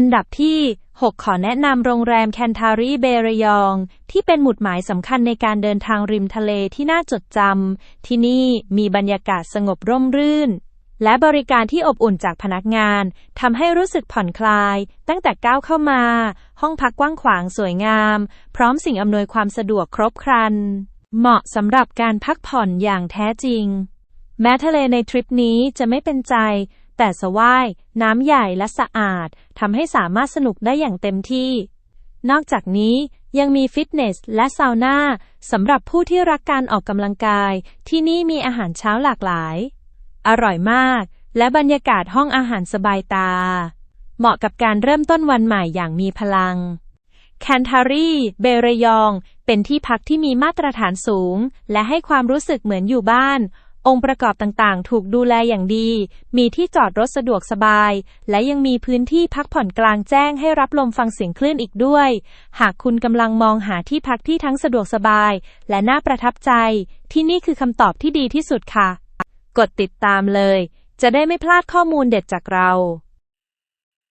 อันดับที่ 6 ขอแนะนำโรงแรมแคนทารีเบรยอง ที่เป็นหมุดหมายสำคัญในการเดินทางริมทะเลที่น่าจดจำ ที่นี่มีบรรยากาศสงบร่มรื่น และบริการที่อบอุ่นจากพนักงานทำให้รู้สึกผ่อนคลาย ตั้งแต่ก้าวเข้ามา ห้องพักกว้างขวางสวยงาม พร้อมสิ่งอำนวยความสะดวกครบครัน เหมาะสำหรับการพักผ่อนอย่างแท้จริง แม้ทะเลในทริปนี้จะไม่เป็นใจ แต่สว่ายน้ำใหญ่และสะอาดทำให้สามารถสนุกได้อย่างเต็มที่ นอกจากนี้ยังมีฟิตเนสและซาวน่าสำหรับผู้ที่รักการออกกำลังกาย ที่นี่มีอาหารเช้าหลากหลาย อร่อยมาก และบรรยากาศห้องอาหารสบายตา เหมาะกับการเริ่มต้นวันใหม่อย่างมีพลังแคนทารีเบรยอง เป็นที่พักที่มีมาตรฐานสูง และให้ความรู้สึกเหมือนอยู่บ้าน องค์ประกอบต่างๆ ถูกดูแลอย่างดี มีที่จอดรถสะดวกสบาย และยังมีพื้นที่พักผ่อนกลางแจ้งให้รับลมฟังเสียงคลื่นอีกด้วย หากคุณกำลังมองหาที่พักที่ทั้งสะดวกสบาย และน่าประทับใจ ที่นี่คือคำตอบที่ดีที่สุดค่ะ กดติดตามเลย จะได้ไม่พลาดข้อมูลเด็ดจากเรา